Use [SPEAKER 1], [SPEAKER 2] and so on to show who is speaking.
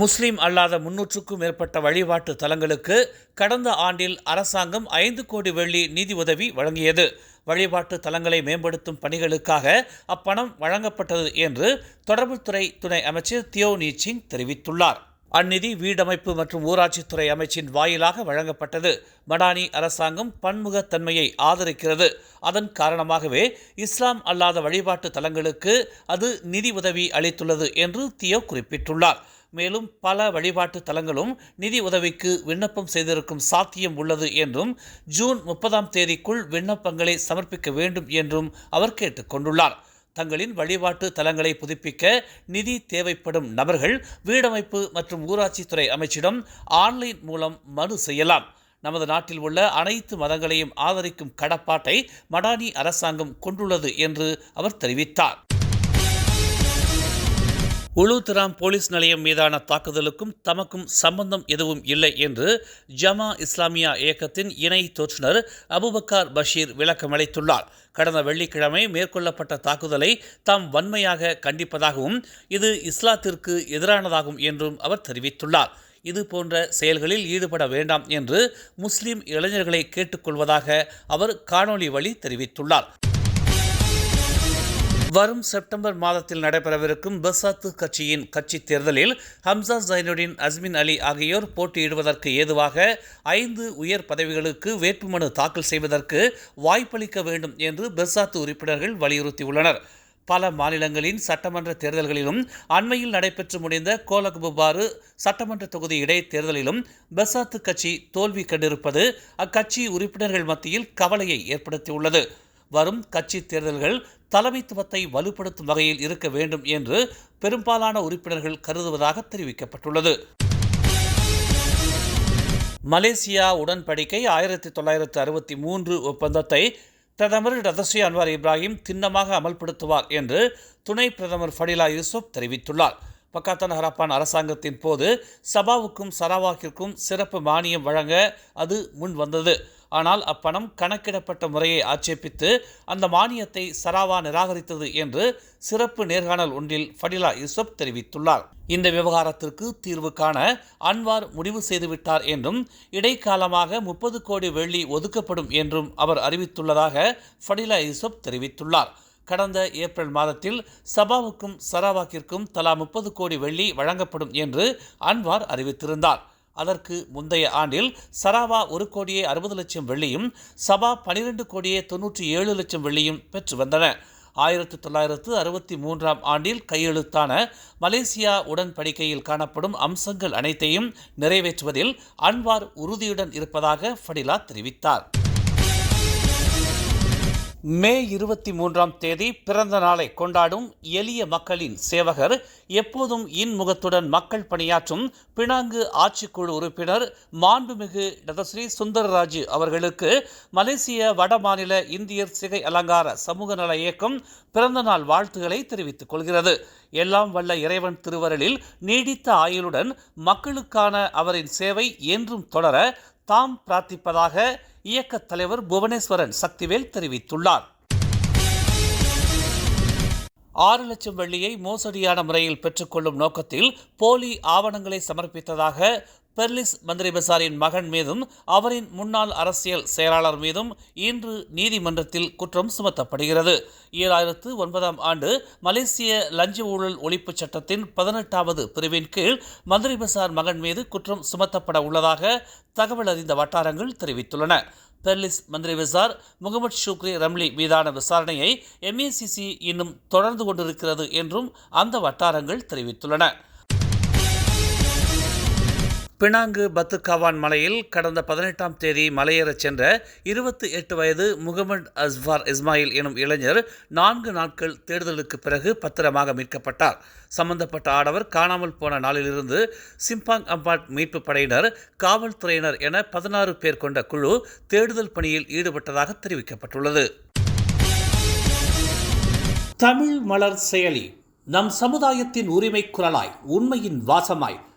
[SPEAKER 1] முஸ்லீம் அல்லாத முன்னூற்றுக்கும் மேற்பட்ட வழிபாட்டு தலங்களுக்கு கடந்த ஆண்டில் அரசாங்கம் ஐந்து கோடி வெள்ளி நிதி உதவி வழங்கியது. வழிபாட்டு தலங்களை மேம்படுத்தும் பணிகளுக்காக அப்பணம் வழங்கப்பட்டது என்று தொடர்புத்துறை துணை அமைச்சர் தியோ நீச்சிங் தெரிவித்துள்ளார். அந்நிதி வீடமைப்பு மற்றும் ஊராட்சித்துறை அமைச்சின் வாயிலாக வழங்கப்பட்டது. மடானி அரசாங்கம் பன்முகத்தன்மையை ஆதரிக்கிறது. அதன் காரணமாகவே இஸ்லாம் அல்லாத வழிபாட்டு தலங்களுக்கு அது நிதி உதவி அளித்துள்ளது என்று தியோ குறிப்பிட்டுள்ளார். மேலும் பல வழிபாட்டு தலங்களும் நிதி உதவிக்கு விண்ணப்பம் செய்திருக்கும் சாத்தியம் உள்ளது என்றும் ஜூன் முப்பதாம் தேதிக்குள் விண்ணப்பங்களை சமர்ப்பிக்க வேண்டும் என்றும் அவர் கேட்டுக்கொண்டுள்ளார் தங்களின் வழிபாட்டு தலங்களை புதுப்பிக்க நிதி தேவைப்படும் நபர்கள் வீடமைப்பு மற்றும் ஊராட்சித்துறை அமைச்சிடம் ஆன்லைன் மூலம் மனு செய்யலாம். நமது நாட்டில் உள்ள அனைத்து மதங்களையும் ஆதரிக்கும் கடப்பாட்டை மடானி அரசாங்கம் கொண்டுள்ளது என்று அவர் தெரிவித்தார். உளுத்திராம் போலீஸ் நிலையம் மீதான தாக்குதலுக்கும் தமக்கும் சம்பந்தம் எதுவும் இல்லை என்று ஜமா இஸ்லாமியா இயக்கத்தின் இணை தோற்றுநர் அபுபக்கார் பஷீர் விளக்கமளித்துள்ளார் கடந்த வெள்ளிக்கிழமை மேற்கொள்ளப்பட்ட தாக்குதலை தாம் வன்மையாக கண்டிப்பதாகவும் இது இஸ்லாத்திற்கு எதிரானதாகும் என்றும் அவர் தெரிவித்துள்ளார். இது போன்ற செயல்களில் ஈடுபட வேண்டாம் என்று முஸ்லிம் இளைஞர்களை கேட்டுக்கொள்வதாக அவர் காணொலி வழி தெரிவித்துள்ளார். வரும் செப்டம்பர் மாதத்தில் நடைபெறவிருக்கும் பெசாத்து கட்சியின் கட்சி தேர்தலில் ஹம்சா ஜைனுடின் அஸ்மின் அலி ஆகியோர் போட்டியிடுவதற்கு ஏதுவாக ஐந்து உயர் பதவிகளுக்கு வேட்புமனு தாக்கல் செய்வதற்கு வாய்ப்பளிக்க வேண்டும் என்று பெசாத்து உறுப்பினர்கள் வலியுறுத்தியுள்ளனர். பல மாநிலங்களின் சட்டமன்ற தேர்தல்களிலும் அண்மையில் நடைபெற்று முடிந்த கோலகுபாறு சட்டமன்ற தொகுதி இடைத்தேர்தலிலும் பெசாத்து கட்சி தோல்வி கண்டிருப்பது அக்கட்சி உறுப்பினர்கள் மத்தியில் கவலையை ஏற்படுத்தியுள்ளது. வரும் கட்சி தேர்தல்கள் தலைமைத்துவத்தை வலுப்படுத்தும் வகையில் இருக்க வேண்டும் என்று பெரும்பாலான உறுப்பினர்கள் கருதுவதாக தெரிவிக்கப்பட்டுள்ளது. மலேசியா உடன்படிக்கை ஆயிரத்தி தொள்ளாயிரத்து அறுபத்தி மூன்று ஒப்பந்தத்தை பிரதமர் ரதஸ்ரீ அன்வார் இப்ராஹிம் திண்ணமாக அமல்படுத்துவார் என்று துணை பிரதமர் ஃபடிலா யூசுப் தெரிவித்துள்ளார். பக்காத்தான் ஹரப்பான் அரசாங்கத்தின் போது சபாவுக்கும் சரவாக்கிற்கும் சிறப்பு மானியம் வழங்க அது முன் வந்தது ஆனால் அப்பணம் கணக்கிடப்பட்ட முறையை ஆட்சேபித்து அந்த மானியத்தை சராவா நிராகரித்தது என்று சிறப்பு நேர்காணல் ஒன்றில் ஃபடிலா யூசப் தெரிவித்துள்ளார். இந்த விவகாரத்திற்கு தீர்வு காண அன்வார் முடிவு செய்துவிட்டார் என்றும் இடைக்காலமாக முப்பது கோடி வெள்ளி ஒதுக்கப்படும் என்றும் அவர் அறிவித்துள்ளதாக ஃபடிலா யூசப் தெரிவித்துள்ளார். கடந்த ஏப்ரல் மாதத்தில் சபாவுக்கும் சராவாக்கிற்கும் தலா முப்பது கோடி வெள்ளி வழங்கப்படும் என்று அன்வார் அறிவித்திருந்தார். அதற்கு முந்தைய ஆண்டில் சராவா ஒரு கோடியே அறுபது லட்சம் வெள்ளியும் சபா பனிரெண்டு கோடியே தொன்னூற்றி ஏழு லட்சம் வெள்ளியும் பெற்று வந்தன. ஆயிரத்தி தொள்ளாயிரத்து அறுபத்தி மூன்றாம் ஆண்டில் கையெழுத்தான மலேசியா உடன்படிக்கையில் காணப்படும் அம்சங்கள் அனைத்தையும் நிறைவேற்றுவதில் அன்வார் உறுதியுடன் இருப்பதாக ஃபடிலா தெரிவித்தார். மே இருபத்தி மூன்றாம் தேதி பிறந்த நாளை கொண்டாடும் எளிய மக்களின் சேவகர் எப்போதும் இன்முகத்துடன் மக்கள் பணியாற்றும் பினாங்கு ஆட்சிக்குழு உறுப்பினர் மாண்புமிகு டதஸ்ரீ சுந்தரராஜு அவர்களுக்கு மலேசிய வடமாநில இந்தியர் சிகை அலங்கார சமூக நல இயக்கம் பிறந்தநாள் வாழ்த்துக்களை தெரிவித்துக் கொள்கிறது. எல்லாம் வல்ல இறைவன் திருவருளில் நீடித்த ஆயுளுடன் மக்களுக்கான அவரின் சேவை என்றும் தொடர தாம் பிரார்த்திப்பதாக இயக்கத் தலைவர் புவனேஸ்வரன் சக்திவேல் தெரிவித்துள்ளார். ஆறு லட்சம் வெள்ளியை மோசடியான முறையில் பெற்றுக்கொள்ளும் நோக்கத்தில் போலி ஆவணங்களை சமர்ப்பித்ததாக பெர்லிஸ் மந்திரி பெசாரின் மகன் மீதும் அவரின் முன்னாள் அரசியல் செயலாளர் மீதும் இன்று நீதிமன்றத்தில் குற்றம் சுமத்தப்படுகிறது. ஈராயிரத்து ஒன்பதாம் ஆண்டு மலேசிய லஞ்ச ஊழல் ஒழிப்பு சட்டத்தின் பதினெட்டாவது பிரிவின் கீழ் மந்திரி பசார் மகன் மீது குற்றம் சுமத்தப்பட உள்ளதாக தகவல் அறிந்த வட்டாரங்கள் தெரிவித்துள்ளன. பெர்லிஸ் மந்திரி விசார் முகமது ஷூக்ரி ரம்லி மீதான விசாரணையை எம்ஏசிசி இன்னும் தொடர்ந்து கொண்டிருக்கிறது என்றும் அந்த வட்டாரங்கள் தெரிவித்துள்ளன. பினாங்கு பத்துக்காவான் மலையில் கடந்த பதினெட்டாம் தேதி மலையேறச் சென்ற இருபத்தி எட்டு வயது முகமது அஸ்வார் இஸ்மாயில் எனும் இளைஞர் நான்கு நாட்கள் தேடுதலுக்கு பிறகு பத்திரமாக மீட்கப்பட்டார். சம்பந்தப்பட்ட ஆடவர் காணாமல் போன நாளிலிருந்து சிம்பாங் அம்பாட் மீட்பு படையினர் காவல்துறையினர் என பதினாறு பேர் கொண்ட குழு தேடுதல் பணியில் ஈடுபட்டதாக தெரிவிக்கப்பட்டுள்ளது. தமிழ் மலர் செயலி நம் சமுதாயத்தின் உரிமை குரலாய் உண்மையின் வாசமாய்